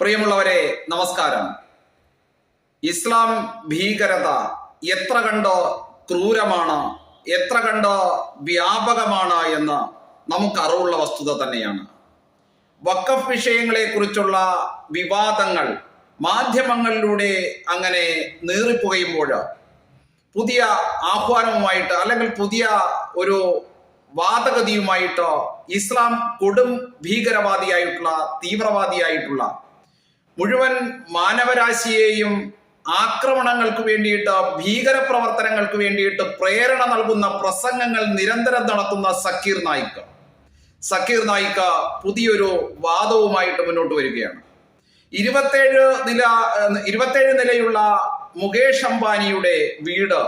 പ്രിയമുള്ളവരെ നമസ്കാരം. ഇസ്ലാം ഭീകരത എത്ര കണ്ട് ക്രൂരമാണ് എത്ര കണ്ട് വ്യാപകമാണ് എന്ന് നമുക്ക് അറിവുള്ള വസ്തുത തന്നെയാണ്. വക്കഫ് വിഷയങ്ങളെ കുറിച്ചുള്ള വിവാദങ്ങൾ മാധ്യമങ്ങളിലൂടെ അങ്ങനെ നീറിപ്പുകയുമ്പോൾ പുതിയ ആഹ്വാനവുമായിട്ട് അല്ലെങ്കിൽ പുതിയ ഒരു വാദഗതിയുമായിട്ട് ഇസ്ലാം കൊടും ഭീകരവാദിയായിട്ടുള്ള തീവ്രവാദിയായിട്ടുള്ള മുഴുവൻ മാനവരാശിയെയും ആക്രമണങ്ങൾക്ക് വേണ്ടിയിട്ട് ഭീകര ഭീകരപ്രവർത്തനങ്ങൾക്ക് വേണ്ടിയിട്ട് പ്രേരണ നൽകുന്ന പ്രസംഗങ്ങൾ നിരന്തരം നടത്തുന്ന സക്കീർ നായിക്ക. സക്കീർ നായിക്ക പുതിയൊരു വാദവുമായിട്ട് മുന്നോട്ട് വരികയാണ്. ഇരുപത്തേഴ് നില ഇരുപത്തേഴ് നിലയുള്ള മുകേഷ് അംബാനിയുടെ വീട്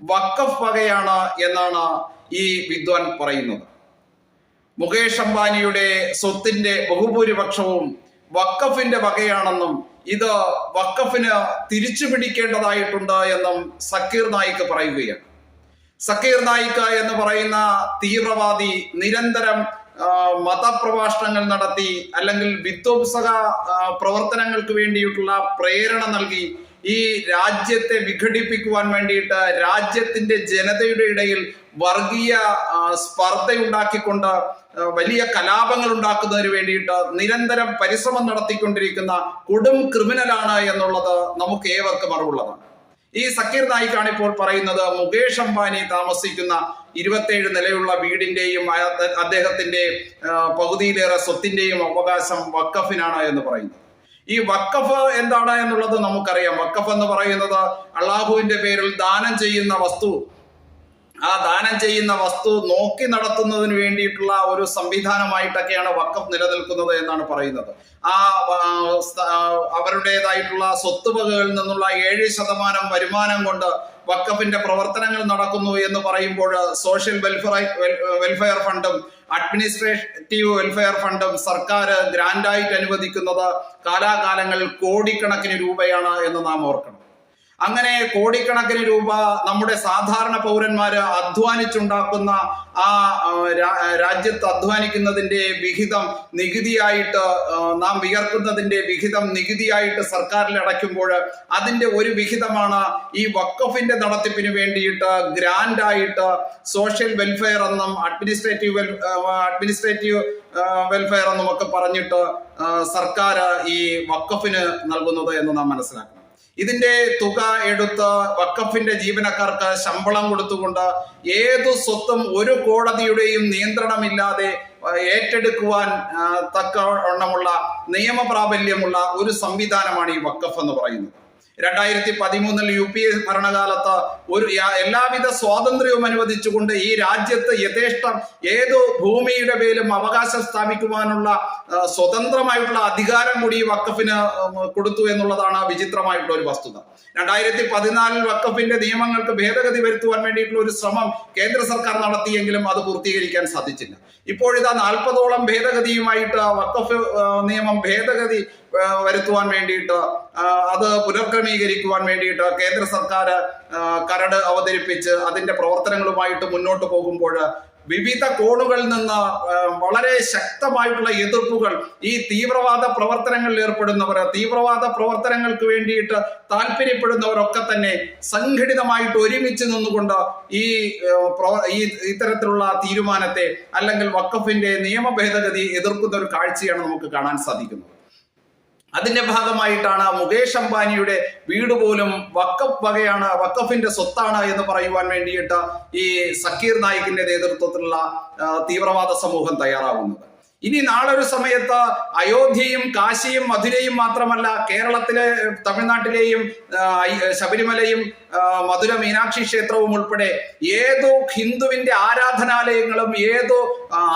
വക്കഫ് വകയാണ് എന്നാണ് ഈ വിദ്വാൻ പറയുന്നത്. മുകേഷ് അംബാനിയുടെ സ്വത്തിന്റെ ബഹുഭൂരിപക്ഷവും വക്കഫിന്റെ വകയാണെന്നും ഇത് വക്കഫിന് തിരിച്ചു പിടിക്കേണ്ടതായിട്ടുണ്ട് എന്നും സക്കീർ നായിക്ക് പറയുകയാണ്. സക്കീർ നായിക്ക എന്ന് പറയുന്ന തീവ്രവാദി നിരന്തരം മതപ്രഭാഷണങ്ങൾ നടത്തി അല്ലെങ്കിൽ വിധ്വംസക പ്രവർത്തനങ്ങൾക്ക് വേണ്ടിയിട്ടുള്ള പ്രേരണ നൽകി ഈ രാജ്യത്തെ വിഘടിപ്പിക്കുവാൻ വേണ്ടിയിട്ട് രാജ്യത്തിന്റെ ജനതയുടെ ഇടയിൽ വർഗീയ സ്പർദ്ധയുണ്ടാക്കിക്കൊണ്ട് വലിയ കലാപങ്ങൾ ഉണ്ടാക്കുന്നതിന് വേണ്ടിയിട്ട് നിരന്തരം പരിശ്രമം നടത്തിക്കൊണ്ടിരിക്കുന്ന കൊടും ക്രിമിനലാണ് എന്നുള്ളത് നമുക്ക് ഏവർക്കും അറിവുള്ളതാണ്. ഈ സക്കീർ നായിക്കാണ് ഇപ്പോൾ പറയുന്നത് മുകേഷ് അംബാനി താമസിക്കുന്ന ഇരുപത്തേഴ് നിലയുള്ള വീടിന്റെയും അദ്ദേഹത്തിന്റെ പകുതിയിലേറെ സ്വത്തിന്റെയും അവകാശം വക്കഫിനാണ് എന്ന് പറയുന്നത്. ഈ വക്കഫ് എന്താണ് എന്നുള്ളത് നമുക്കറിയാം. വക്കഫ് എന്ന് പറയുന്നത് അള്ളാഹുവിന്റെ പേരിൽ ദാനം ചെയ്യുന്ന വസ്തു. ആ ദാനം ചെയ്യുന്ന വസ്തു നോക്കി നടത്തുന്നതിന് വേണ്ടിയിട്ടുള്ള ഒരു സംവിധാനമായിട്ടൊക്കെയാണ് വക്കം നിലനിൽക്കുന്നത് എന്നാണ് പറയുന്നത്. ആ അവരുടേതായിട്ടുള്ള സ്വത്തുവകകളിൽ നിന്നുള്ള ഏഴ് ശതമാനം വരുമാനം കൊണ്ട് വക്കഫിന്റെ പ്രവർത്തനങ്ങൾ നടക്കുന്നു എന്ന് പറയുമ്പോൾ സോഷ്യൽ വെൽഫെയർ വെൽഫെയർ ഫണ്ടും അഡ്മിനിസ്ട്രേറ്റീവ് വെൽഫെയർ ഫണ്ടും സർക്കാർ ഗ്രാൻഡായിട്ട് അനുവദിക്കുന്നത് കാലാകാലങ്ങളിൽ കോടിക്കണക്കിന് രൂപയാണ് എന്ന് നാം ഓർക്കണം. അങ്ങനെ കോടിക്കണക്കിന് രൂപ നമ്മുടെ സാധാരണ പൗരന്മാര് അധ്വാനിച്ചുണ്ടാക്കുന്ന ആ രാജ്യത്ത് അധ്വാനിക്കുന്നതിന്റെ വിഹിതം നികുതിയായിട്ട് നാം വിയർക്കുന്നതിന്റെ വിഹിതം നികുതിയായിട്ട് സർക്കാരിൽ അടയ്ക്കുമ്പോൾ അതിന്റെ ഒരു വിഹിതമാണ് ഈ വക്കഫിന്റെ നടത്തിപ്പിന് വേണ്ടിയിട്ട് ഗ്രാൻഡായിട്ട് സോഷ്യൽ വെൽഫെയർ എന്നും അഡ്മിനിസ്ട്രേറ്റീവ് വെൽ അഡ്മിനിസ്ട്രേറ്റീവ് വെൽഫെയർ എന്നും ഒക്കെ പറഞ്ഞിട്ട് സർക്കാർ ഈ വക്കഫിന് നൽകുന്നത് എന്ന് നാം മനസ്സിലാക്കണം ഇതിന്റെ തുക എടുത്ത് വക്കഫിന്റെ ജീവനക്കാർക്ക് ശമ്പളം കൊടുത്തുകൊണ്ട് ഏതു സ്വത്തും ഒരു കോടതിയുടെയും നിയന്ത്രണമില്ലാതെ ഏറ്റെടുക്കുവാൻ തക്ക തക്കവണ്ണമുള്ള നിയമപ്രാബല്യമുള്ള ഒരു സംവിധാനമാണ് ഈ വക്കഫ് എന്ന് പറയുന്നത്. രണ്ടായിരത്തി പതിമൂന്നിൽ യു പി എ ഭരണകാലത്ത് ഒരു എല്ലാവിധ സ്വാതന്ത്ര്യവും അനുവദിച്ചുകൊണ്ട് ഈ രാജ്യത്ത് യഥേഷ്ടം ഏതു ഭൂമിയുടെ പേരിലും അവകാശം സ്ഥാപിക്കുവാനുള്ള സ്വതന്ത്രമായിട്ടുള്ള അധികാരം കൂടി വക്കഫിന് കൊടുത്തു എന്നുള്ളതാണ് വിചിത്രമായിട്ടുള്ള ഒരു വസ്തുത. രണ്ടായിരത്തി പതിനാലിൽ വക്കഫിന്റെ നിയമങ്ങൾക്ക് ഭേദഗതി വരുത്തുവാൻ വേണ്ടിയിട്ടുള്ള ഒരു ശ്രമം കേന്ദ്ര സർക്കാർ നടത്തിയെങ്കിലും അത് പൂർത്തീകരിക്കാൻ സാധിച്ചില്ല. ഇപ്പോഴിതാ നാൽപ്പതോളം ഭേദഗതിയുമായിട്ട് വക്കഫ് നിയമം ഭേദഗതി വരുത്തുവാൻ വേണ്ടിയിട്ട് അത് പുനർക്രമീകരിക്കുവാൻ വേണ്ടിയിട്ട് കേന്ദ്ര സർക്കാർ കരട് അവതരിപ്പിച്ച് അതിന്റെ പ്രവർത്തനങ്ങളുമായിട്ട് മുന്നോട്ട് പോകുമ്പോൾ വിവിധ കോണുകളിൽ നിന്ന് വളരെ ശക്തമായിട്ടുള്ള എതിർപ്പുകൾ ഈ തീവ്രവാദ പ്രവർത്തനങ്ങളിൽ ഏർപ്പെടുന്നവർ തീവ്രവാദ പ്രവർത്തനങ്ങൾക്ക് വേണ്ടിയിട്ട് താല്പര്യപ്പെടുന്നവരൊക്കെ തന്നെ സംഘടിതമായിട്ട് ഒരുമിച്ച് നിന്നുകൊണ്ട് ഈ ഈ ഇത്തരത്തിലുള്ള തീരുമാനത്തെ അല്ലെങ്കിൽ വക്കഫിന്റെ നിയമ ഭേദഗതി എതിർക്കുന്ന ഒരു കാഴ്ചയാണ് നമുക്ക് കാണാൻ സാധിക്കുന്നത്. അതിന്റെ ഭാഗമായിട്ടാണ് മുകേഷ് അംബാനിയുടെ വീട് പോലും വക്കഫ് വകയാണ് വക്കഫിന്റെ സ്വത്താണ് എന്ന് പറയുവാൻ വേണ്ടിയിട്ട് ഈ സക്കീർ നായിക്കിന്റെ നേതൃത്വത്തിലുള്ള തീവ്രവാദ സമൂഹം തയ്യാറാവുന്നത്. ഇനി നാളെ ഒരു സമയത്ത് അയോധ്യയും കാശിയും മധുരയും മാത്രമല്ല കേരളത്തിലെ തമിഴ്നാട്ടിലെയും ശബരിമലയും മധുര മീനാക്ഷി ക്ഷേത്രവും ഉൾപ്പെടെ ഏതോ ഹിന്ദുവിന്റെ ആരാധനാലയങ്ങളും ഏതോ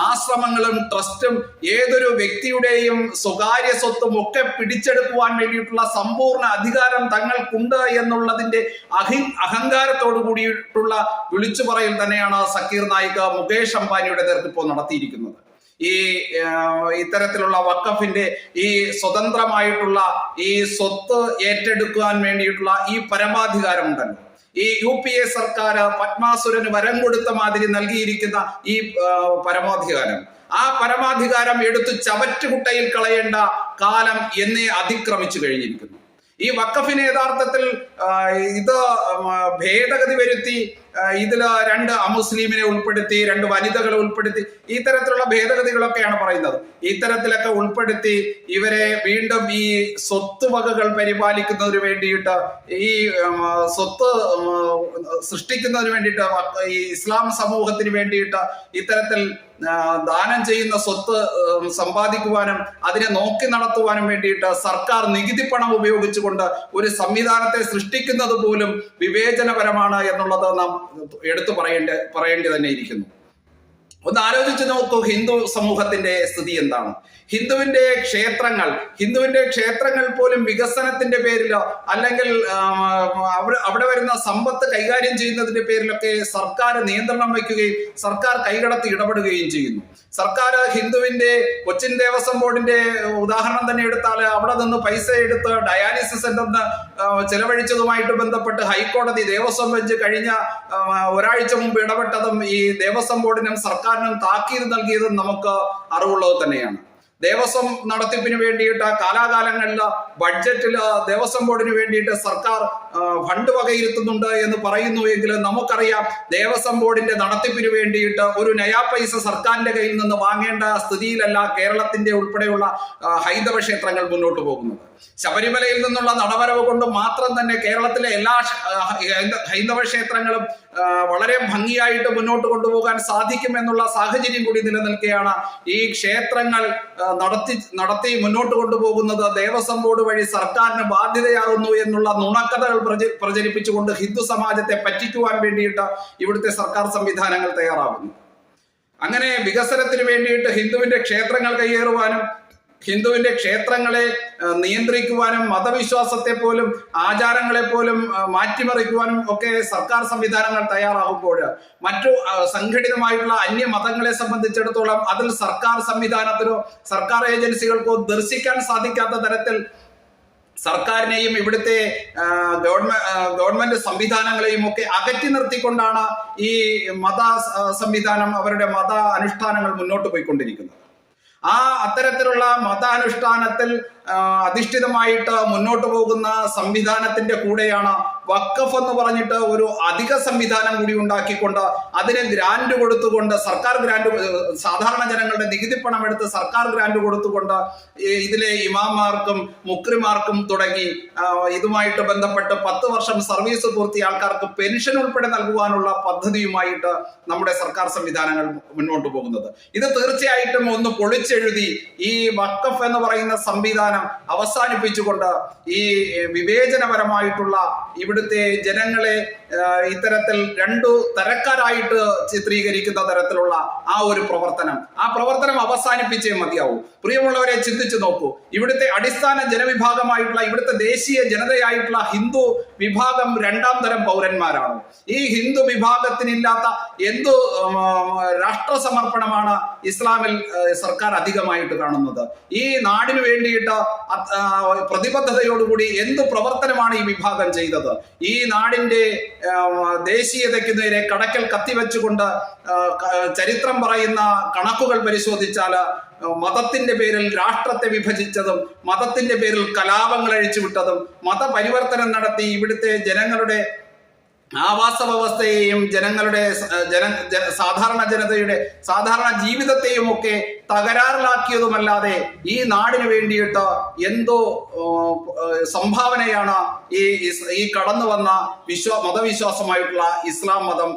ആശ്രമങ്ങളും ട്രസ്റ്റും ഏതൊരു വ്യക്തിയുടെയും സ്വകാര്യ സ്വത്തും ഒക്കെ പിടിച്ചെടുക്കുവാൻ വേണ്ടിയിട്ടുള്ള സമ്പൂർണ അധികാരം തങ്ങൾക്കുണ്ട് എന്നുള്ളതിന്റെ അഹി അഹങ്കാരത്തോടു കൂടിയിട്ടുള്ള വിളിച്ചു പറയൽ തന്നെയാണ് സക്കീർ നായിക മുകേഷ് അംബാനിയുടെ നേതൃത്വം നടത്തിയിരിക്കുന്നത്. ഈ ഇത്തരത്തിലുള്ള വക്കഫിന്റെ ഈ സ്വതന്ത്രമായിട്ടുള്ള ഈ സ്വത്ത് ഏറ്റെടുക്കാൻ വേണ്ടിയിട്ടുള്ള ഈ പരമാധികാരം ഉണ്ടല്ലോ. ഈ യു പി എ സർക്കാർ പത്മാസുരന് വരം കൊടുത്ത മാതിരി നൽകിയിരിക്കുന്ന ഈ പരമാധികാരം. ആ പരമാധികാരം എടുത്ത് ചവറ്റുകുട്ടയിൽ കളയേണ്ട കാലം എന്നെ അതിക്രമിച്ചു കഴിഞ്ഞിരിക്കുന്നു. ഈ വക്കഫിന് യഥാർത്ഥത്തിൽ ഇത് ഭേദഗതി വരുത്തി ആ, ഇതിൽ രണ്ട് അമുസ്ലിമിനെ ഉൾപ്പെടുത്തി രണ്ട് വനിതകളെ ഉൾപ്പെടുത്തി ഈ തരത്തിലുള്ള ഭേദഗതികളൊക്കെയാണ് പറയുന്നത്. ഇത്തരത്തിലൊക്കെ ഉൾപ്പെടുത്തി ഇവരെ വീണ്ടും ഈ സ്വത്ത് വകകൾ പരിപാലിക്കുന്നതിന് വേണ്ടിയിട്ട് ഈ സ്വത്ത് സൃഷ്ടിക്കുന്നതിന് വേണ്ടിയിട്ട് ഈ ഇസ്ലാം സമൂഹത്തിന് വേണ്ടിയിട്ട് ഇത്തരത്തിൽ ദാനം ചെയ്യുന്ന സ്വത്ത് സമ്പാദിക്കുവാനും അതിനെ നോക്കി നടത്തുവാനും വേണ്ടിയിട്ട് സർക്കാർ നികുതി പണം ഉപയോഗിച്ചുകൊണ്ട് ഒരു സംവിധാനത്തെ സൃഷ്ടിക്കുന്നത് പോലും വിവേചനപരമാണ് എന്നുള്ളത് നാം എടുത്തു പറയേണ്ട പറയേണ്ടി തന്നെ ഇരിക്കുന്നു. ഒന്ന് ആലോചിച്ച് നോക്കൂ ഹിന്ദു സമൂഹത്തിന്റെ സ്ഥിതി എന്താണ്? ഹിന്ദുവിന്റെ ക്ഷേത്രങ്ങൾ ഹിന്ദുവിന്റെ ക്ഷേത്രങ്ങൾ പോലും വികസനത്തിന്റെ പേരിലോ അല്ലെങ്കിൽ അവിടെ വരുന്ന സമ്പത്ത് കൈകാര്യം ചെയ്യുന്നതിന്റെ പേരിലൊക്കെ സർക്കാർ നിയന്ത്രണം വയ്ക്കുകയും സർക്കാർ കൈകടത്തി ഇടപെടുകയും ചെയ്യുന്നു. സർക്കാർ ഹിന്ദുവിന്റെ കൊച്ചിൻ ദേവസ്വം ബോർഡിന്റെ ഉദാഹരണം തന്നെ എടുത്താൽ അവിടെ നിന്ന് പൈസ എടുത്ത് ഡയാലിസിസ് സെന്ററിന് ചെലവഴിച്ചതുമായിട്ട് ബന്ധപ്പെട്ട് ഹൈക്കോടതി ദേവസ്വം ബെഞ്ച് കഴിഞ്ഞ ഒരാഴ്ച മുമ്പ് ഇടപെട്ടതും ഈ ദേവസ്വം ബോർഡിനും സർക്കാരിനും താക്കീത് നൽകിയതും നമുക്ക് അറിവുള്ളത് തന്നെയാണ്. ദേവസ്വം നടത്തിപ്പിന് വേണ്ടിയിട്ട് കാലാകാലങ്ങളിൽ ബഡ്ജറ്റിൽ ദേവസ്വം ബോർഡിന് വേണ്ടിയിട്ട് സർക്കാർ ഫണ്ട് വകയിരുത്തുന്നുണ്ട് എന്ന് പറയുന്നു എങ്കിലും നമുക്കറിയാം ദേവസ്വം ബോർഡിന്റെ നടത്തിപ്പിന് വേണ്ടിയിട്ട് ഒരു നയാ പൈസ സർക്കാരിന്റെ കയ്യിൽ നിന്ന് വാങ്ങേണ്ട സ്ഥിതിയിലല്ല കേരളത്തിന്റെ ഉൾപ്പെടെയുള്ള ഹൈന്ദവ ക്ഷേത്രങ്ങൾ മുന്നോട്ട് പോകുന്നത്. ശബരിമലയിൽ നിന്നുള്ള നടവരവ് കൊണ്ട് മാത്രം തന്നെ കേരളത്തിലെ എല്ലാ ഹൈന്ദവ ക്ഷേത്രങ്ങളും വളരെ ഭംഗിയായിട്ട് മുന്നോട്ട് കൊണ്ടുപോകാൻ സാധിക്കും എന്നുള്ള സാഹചര്യം കൂടി നിലനിൽക്കുകയാണ് ഈ ക്ഷേത്രങ്ങൾ നടത്തി നടത്തി മുന്നോട്ട് കൊണ്ടുപോകുന്നത് ദേവസ്വം ബോർഡ് വഴി സർക്കാരിന് ബാധ്യതയാകുന്നു എന്നുള്ള നുണക്കഥകൾ പ്രചരിപ്പിച്ചുകൊണ്ട് ഹിന്ദു സമാജത്തെ പറ്റിക്കുവാൻ വേണ്ടിയിട്ട് ഇവിടുത്തെ സർക്കാർ സംവിധാനങ്ങൾ തയ്യാറാകുന്നു അങ്ങനെ വികസനത്തിന് വേണ്ടിയിട്ട് ഹിന്ദുവിന്റെ ക്ഷേത്രങ്ങൾ കയ്യേറുവാനും ഹിന്ദുവിന്റെ ക്ഷേത്രങ്ങളെ നിയന്ത്രിക്കുവാനും മതവിശ്വാസത്തെ പോലും ആചാരങ്ങളെ പോലും മാറ്റിമറിക്കുവാനും ഒക്കെ സർക്കാർ സംവിധാനങ്ങൾ തയ്യാറാകുമ്പോൾ മറ്റു സംഘടിതമായിട്ടുള്ള അന്യ മതങ്ങളെ സംബന്ധിച്ചിടത്തോളം അതിൽ സർക്കാർ സംവിധാനത്തിനോ സർക്കാർ ഏജൻസികൾക്കോ ദർശിക്കാൻ സാധിക്കാത്ത തരത്തിൽ സർക്കാരിനെയും ഇവിടുത്തെ ഗവൺമെന്റ് ഗവൺമെന്റ് സംവിധാനങ്ങളെയും ഒക്കെ അകറ്റി നിർത്തിക്കൊണ്ടാണ് ഈ മത സംവിധാനം അവരുടെ മത അനുഷ്ഠാനങ്ങൾ മുന്നോട്ട് പോയിക്കൊണ്ടിരിക്കുന്നത്. ആ അത്തരത്തിലുള്ള മതാനുഷ്ഠാനത്തിൽ അധിഷ്ഠിതമായിട്ട് മുന്നോട്ട് പോകുന്ന സംവിധാനത്തിന്റെ കൂടെയാണ് വക്കഫ് എന്ന് പറഞ്ഞിട്ട് ഒരു അധിക സംവിധാനം കൂടി ഉണ്ടാക്കിക്കൊണ്ട് അതിന് ഗ്രാന്റ് കൊടുത്തുകൊണ്ട് സർക്കാർ ഗ്രാന്റ് സാധാരണ ജനങ്ങളുടെ നികുതി പണം എടുത്ത് സർക്കാർ ഗ്രാന്റ് കൊടുത്തുകൊണ്ട് ഇതിലെ ഇമാമാർക്കും മുക്രിമാർക്കും തുടങ്ങി ഇതുമായിട്ട് ബന്ധപ്പെട്ട് പത്ത് വർഷം സർവീസ് പൂർത്തി ആൾക്കാർക്ക് പെൻഷൻ ഉൾപ്പെടെ നൽകുവാനുള്ള പദ്ധതിയുമായിട്ട് നമ്മുടെ സർക്കാർ സംവിധാനങ്ങൾ മുന്നോട്ട് പോകുന്നത്. ഇത് തീർച്ചയായിട്ടും ഒന്ന് പൊളിച്ചെഴുതി ഈ വക്കഫ് എന്ന് പറയുന്ന സംവിധാനം അവസാനിപ്പിച്ചുകൊണ്ട് ഈ വിവേചനപരമായിട്ടുള്ള ഇവിടുത്തെ ജനങ്ങളെ ഇത്തരത്തിൽ രണ്ടു തരക്കാരായിട്ട് ചിത്രീകരിക്കുന്ന തരത്തിലുള്ള ആ ഒരു പ്രവർത്തനം. ആ പ്രവർത്തനം അവസാനിപ്പിച്ചേ മതിയാവൂ. പ്രിയമുള്ളവരെ ചിന്തിച്ചു നോക്കൂ. ഇവിടുത്തെ അടിസ്ഥാന ജനവിഭാഗമായിട്ടുള്ള ഇവിടുത്തെ ദേശീയ ജനതയായിട്ടുള്ള ഹിന്ദു വിഭാഗം രണ്ടാം തരം പൗരന്മാരാണ്. ഈ ഹിന്ദു വിഭാഗത്തിനില്ലാത്ത എന്തു രാഷ്ട്ര സമർപ്പണമാണ് ഇസ്ലാമിൽ സർക്കാർ അധികമായിട്ട് കാണുന്നത്? ഈ നാടിനു വേണ്ടിയിട്ട് പ്രതിബദ്ധതയോടുകൂടി എന്ത് പ്രവർത്തനമാണ് ഈ വിഭാഗം ചെയ്തത്? ഈ നാടിന്റെ ദേശീയതയ്ക്ക് നേരെ കടക്കൽ കത്തിവെച്ചുകൊണ്ട് ചരിത്രം പറയുന്ന കണക്കുകൾ പരിശോധിച്ചാൽ മതത്തിന്റെ പേരിൽ രാഷ്ട്രത്തെ വിഭജിച്ചതും മതത്തിന്റെ പേരിൽ കലാപങ്ങൾ അഴിച്ചുവിട്ടതും മതപരിവർത്തനം നടത്തി ഇവിടുത്തെ ജനങ്ങളുടെ ആവാസ വ്യവസ്ഥയെയും ജനങ്ങളുടെ ജന സാധാരണ ജനതയുടെ സാധാരണ ജീവിതത്തെയും ഒക്കെ തകരാറിലാക്കിയതുമല്ലാതെ ഈ നാടിന് വേണ്ടിയിട്ട് എന്തോ സംഭാവനയാണ് ഈ ഈ കടന്നു വന്ന വിശ്വ മതവിശ്വാസമായിട്ടുള്ള ഇസ്ലാം മതം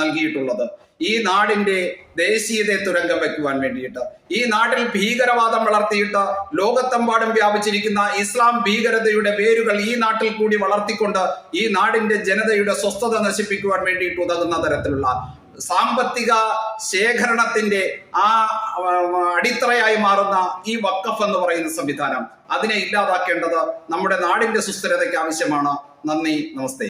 നൽകിയിട്ടുള്ളത്. ഈ നാടിന്റെ ദേശീയതയെ തുരങ്കം വെക്കുവാൻ വേണ്ടിയിട്ട്. ഈ നാട്ടിൽ ഭീകരവാദം വളർത്തിയിട്ട് ലോകത്തെമ്പാടും വ്യാപിച്ചിരിക്കുന്ന ഇസ്ലാം ഭീകരതയുടെ വേരുകൾ ഈ നാട്ടിൽ കൂടി വളർത്തിക്കൊണ്ട് ഈ നാടിന്റെ ജനതയുടെ സ്വസ്ഥത നശിപ്പിക്കുവാൻ വേണ്ടിയിട്ട് ഉതകുന്ന തരത്തിലുള്ള സാമ്പത്തിക ശേഖരണത്തിന്റെ ആ, അടിത്തറയായി മാറുന്ന ഈ വക്കഫ് എന്ന് പറയുന്ന സംവിധാനം അതിനെ ഇല്ലാതാക്കേണ്ടത് നമ്മുടെ നാടിന്റെ സുസ്ഥിരതയ്ക്ക് ആവശ്യമാണ്. നന്ദി നമസ്തേ.